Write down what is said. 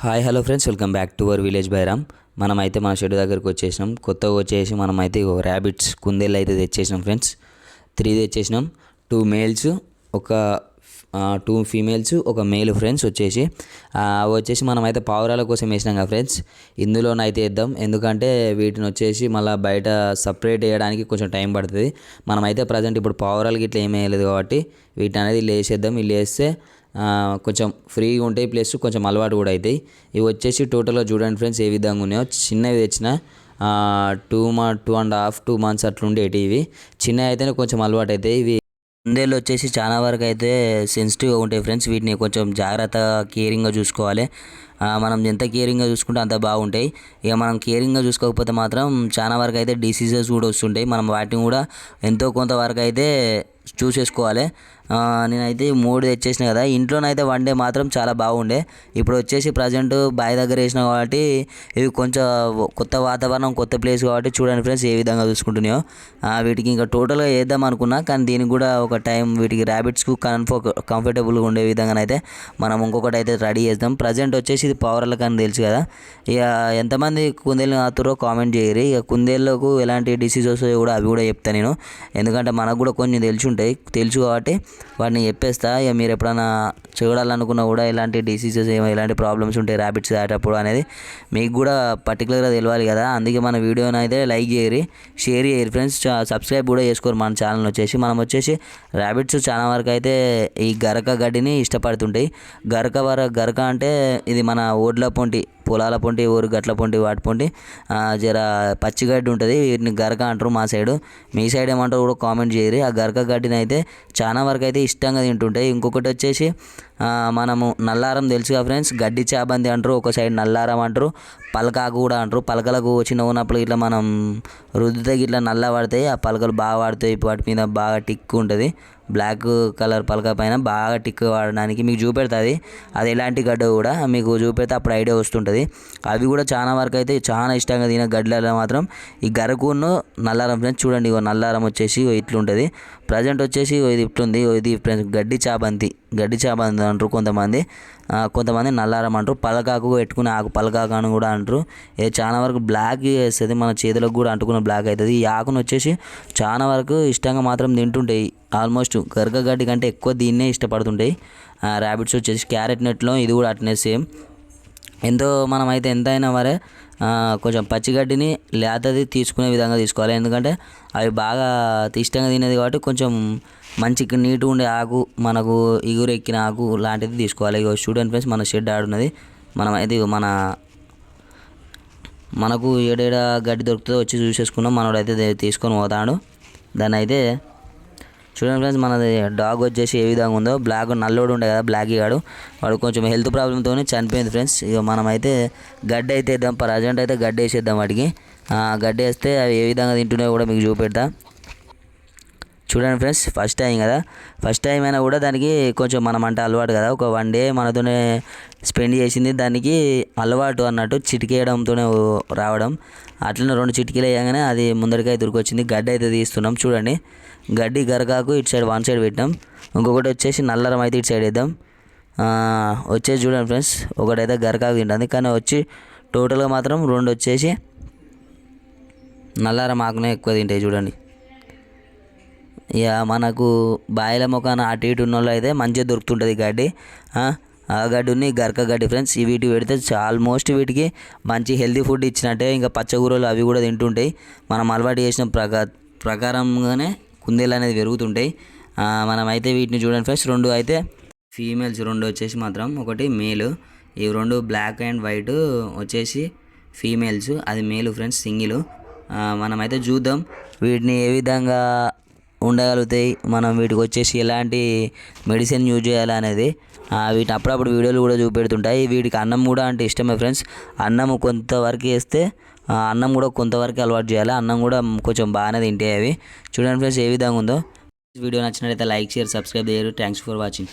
Hi hello friends. Welcome back to our village Bairam. మనమైతే మన shed దగ్గరకు వచ్చేసినాం. కొత్తగా వచ్చేసి మనమైతే ర్యాబిట్స్ కుందేళ్ళు అయితే తెచ్చేసినాం ఫ్రెండ్స్. త్రీ తెచ్చేసినాం. టూ మేల్స్ ఒక టూ ఫీమేల్స్ ఒక మేల్ ఫ్రెండ్స్ వచ్చేసి. అవి వచ్చేసి మనమైతే పావురాల కోసం వేసినాం కదా ఫ్రెండ్స్ ఇందులోనైతే వేద్దాం. ఎందుకంటే వీటిని వచ్చేసి మళ్ళీ బయట సపరేట్ వేయడానికి కొంచెం టైం పడుతుంది. మనమైతే ప్రజెంట్ ఇప్పుడు పావురాలకి ఇట్లా ఏమీ వేయలేదు కాబట్టి వీటిని అనేది వీళ్ళు వేసేద్దాం వీళ్ళు వేస్తే కొంచెం ఫ్రీగా ఉంటాయి. ప్లస్ కొంచెం అలవాటు కూడా అవుతాయి. ఇవి వచ్చేసి టోటల్గా చూడండి ఫ్రెండ్స్ ఏ విధంగా ఉన్నాయో. చిన్నవి తెచ్చిన టూ మా two and half two months అట్లుండేటివి. చిన్నవి అయితేనే కొంచెం అలవాటు అవుతాయి. ఇవి కుందేళ్ళు వచ్చేసి చాలా వరకు అయితే సెన్సిటివ్గా ఉంటాయి ఫ్రెండ్స్ వీటిని కొంచెం జాగ్రత్తగా కేరింగ్గా చూసుకోవాలి. మనం ఎంత కేరింగ్గా చూసుకుంటే అంత బాగుంటాయి. ఇక మనం కేరింగ్గా చూసుకోకపోతే మాత్రం చాలా వరకు అయితే డిసీజెస్ కూడా వస్తుంటాయి. మనం వాటిని కూడా ఎంతో కొంతవరకు అయితే చూసేసుకోవాలి నేనైతే మూడు తెచ్చేసిన కదా. ఇంట్లోనైతే వన్ డే మాత్రం చాలా బాగుండే. ఇప్పుడు వచ్చేసి ప్రజెంట్ బావి దగ్గర వేసిన కాబట్టి ఇవి కొంచెం కొత్త వాతావరణం కొత్త ప్లేస్ కాబట్టి చూడండి ఫ్రెండ్స్ ఏ విధంగా చూసుకుంటున్నాయో. వీటికి ఇంకా టోటల్గా వేద్దాం అనుకున్నా కానీ దీనికి కూడా ఒక టైం వీటికి ర్యాబిట్స్కు కన్ఫో కంఫర్టబుల్గా ఉండే విధంగానైతే మనం ఇంకొకటి అయితే రెడీ చేద్దాం. ప్రజెంట్ వచ్చేసి ఇది పవర్లకు అని తెలుసు కదా. ఇక ఎంతమంది కుందేలు ఆతురో కామెంట్ చేయరు. ఇక కుందేళ్ళకు ఎలాంటి డిసీజ్ వస్తాయో కూడా అవి కూడా చెప్తాను నేను. ఎందుకంటే మనకు కూడా కొంచెం తెలిసి ఉంటాయి. తెలుసు కాబట్టి వాటిని చెప్పేస్తా. ఇక మీరు ఎప్పుడైనా చూడాలనుకున్నా కూడా ఎలాంటి డిసీజెస్ ఏమో ఎలాంటి ప్రాబ్లమ్స్ ఉంటాయి ర్యాబిట్స్ దాటప్పుడు అనేది మీకు కూడా పర్టికులర్గా తెలియాలి కదా. అందుకే మన వీడియోని అయితే లైక్ చేయరు షేర్ చేయరు ఫ్రెండ్స్ సబ్స్క్రైబ్ కూడా చేసుకోరు మన ఛానల్ వచ్చేసి. మనం వచ్చేసి ర్యాబిట్స్ చాలా వరకు అయితే ఈ గరక గడ్డిని ఇష్టపడుతుంటాయి. గరక వర గరక అంటే ఇది మన ఓడ్ల పొంటి పొలాల పొంటి ఊరు గట్ల పొంటి వాటి పొంటి జర పచ్చిగడ్డి ఉంటుంది. వీటిని గరక అంటారు మా సైడు. మీ సైడ్ ఏమంటారు కూడా కామెంట్ చేయరు. ఆ గరక గడ్డిని అయితే చాలా వరకు అయితే ఇష్టంగా తింటుంటాయి ఇంకొకటి వచ్చేసి మనము నల్లారం తెలుసుగా ఫ్రెండ్స్? గడ్డి చాబంది అంటారు ఒక సైడ్ నల్లారం అంటారు పలకాకు కూడా అంటారు. పలకలకు చిన్న ఉన్నప్పుడు ఇట్లా మనం రుద్దితే ఇట్లా నల్ల పడతాయి ఆ పలకలు బాగా పడతాయి వాటి మీద బాగా టిక్కు ఉంటుంది. బ్లాక్ కలర్ పలక పైన బాగా టిక్ వాడడానికి మీకు చూపెడుతుంది. అది ఎలాంటి గడ్డ కూడా మీకు చూపెడితే అప్పుడు ఐడియా వస్తుంటుంది. అవి కూడా చాలా వరకు అయితే చాలా ఇష్టంగా తినే గడ్డలలో మాత్రం ఈ గరకును నల్లారం ఫ్రెండ్స్ చూడండి ఇగో నల్లారం వచ్చేసి ఇట్లుంటుంది. ప్రజెంట్ వచ్చేసి ఇది ఇట్లుంది ఇది ఫ్రెండ్స్ గడ్డి చాబంతి. గడ్డి చేప అంటారు కొంతమంది కొంతమంది నల్లారం అంటారు పలకాకు పెట్టుకునే ఆకు పలకాకు అని కూడా అంటారు. ఇది చాలా వరకు బ్లాక్ వేస్తుంది మన చేతులకు కూడా అంటుకున్న బ్లాక్ అవుతుంది. ఈ ఆకును వచ్చేసి చాలా వరకు ఇష్టంగా మాత్రం తింటుంటాయి. ఆల్మోస్ట్ గరక గడ్డి కంటే ఎక్కువ దీన్నే ఇష్టపడుతుంటాయి. ర్యాబిట్స్ వచ్చేసి క్యారెట్ నెట్లో ఇది కూడా అట్నే సేమ్ ఎంతో మనమైతే అయితే ఎంతైనా మరే కొంచెం పచ్చిగడ్డిని లేతది తీసుకునే విధంగా తీసుకోవాలి. ఎందుకంటే అవి బాగా ఇష్టంగా తినేది కాబట్టి కొంచెం మంచి నీట్గా ఉండే ఆకు మనకు ఇగురు ఎక్కిన ఆకు లాంటిది తీసుకోవాలి. ఇగో స్టూడెంట్ ఫ్రెండ్స్ మన షెడ్ ఆడున్నది మనం అయితే మన మనకు ఏడేడ గడ్డి దొరుకుతుందో వచ్చి చూసేసుకున్నాం మనోడైతే తీసుకొని పోతాడు. దాన్ని అయితే చూడండి ఫ్రెండ్స్ మనది డాగ్ వచ్చేసి ఏ విధంగా ఉందో. బ్లాక్ నల్లోడు ఉండే కదా బ్లాక్ గాడు. వాడు కొంచెం హెల్త్ ప్రాబ్లంతో చనిపోయింది ఫ్రెండ్స్. ఇక మనమైతే గడ్డి అయితే వేద్దాం ప్రజెంట్ అయితే గడ్డి వేసేద్దాం వాటికి ఆ, గడ్డి వేస్తే అవి ఏ విధంగా తింటున్నాయో కూడా మీకు చూపెడతా. చూడండి ఫ్రెండ్స్ ఫస్ట్ టైం కదా. ఫస్ట్ టైం అయినా కూడా దానికి కొంచెం మనం అంటే అలవాటు కదా. ఒక వన్ డే మనతోనే స్పెండ్ చేసింది. దానికి అలవాటు అన్నట్టు చిటికేయడంతోనే రావడం. అట్లనే రెండు చిటికీలు వేయగానే అది ముందరికాయ దొరికొచ్చింది. గడ్డి అయితే తీస్తున్నాం చూడండి. గడ్డి గరకాకు ఇటు సైడ్ వన్ సైడ్ పెట్టాం. ఇంకొకటి వచ్చేసి నల్లరం అయితే ఇటు సైడ్ వేద్దాం. వచ్చేసి చూడండి ఫ్రెండ్స్ ఒకటైతే గరకాకు తింటుంది. కానీ వచ్చి టోటల్గా మాత్రం రెండు వచ్చేసి నల్లారం ఆకునే ఎక్కువ తింటాయి చూడండి. ఇక మనకు బాయిల మొఖాన అటు ఇటు ఉన్న వాళ్ళు అయితే మంచిగా దొరుకుతుంటుంది గడ్డి. ఆ, గడ్డి ఉన్నాయి గరక గడ్డి ఫ్రెండ్స్ ఈ వీటికి పెడితే ఆల్మోస్ట్ వీటికి మంచి హెల్తీ ఫుడ్ ఇచ్చినట్టే ఇంకా పచ్చగూరలు అవి కూడా తింటుంటాయి. మనం అలవాటు చేసిన ప్రకా ప్రకారంగానే కుందేలు అనేది పెరుగుతుంటాయి. మనమైతే వీటిని చూడండి ఫ్రెండ్స్ రెండు అయితే ఫీమేల్స్ రెండు వచ్చేసి మాత్రం ఒకటి మేలు ఈ రెండు బ్లాక్ అండ్ వైట్ వచ్చేసి ఫీమేల్స్ అది మేలు ఫ్రెండ్స్ సింగిల్ మనమైతే చూద్దాం వీటిని ఏ విధంగా ఉండగలుగుతాయి మనం వీటికి వచ్చేసి ఎలాంటి మెడిసిన్ యూజ్ చేయాలి అనేది వీటి అప్పుడప్పుడు వీడియోలు కూడా చూపెడుతుంటాయి వీటికి అన్నం కూడా అంటే ఇష్టమే ఫ్రెండ్స్. అన్నం కొంతవరకు వేస్తే అన్నం కూడా కొంతవరకు అలవాటు చేయాలి. అన్నం కూడా కొంచెం బాగానే తింటాయి అవి. చూడండి ఫ్రెండ్స్ ఏ విధంగా ఉందో. వీడియో నచ్చినట్లయితే లైక్ షేర్ సబ్స్క్రైబ్ చేయరు. Thanks for watching.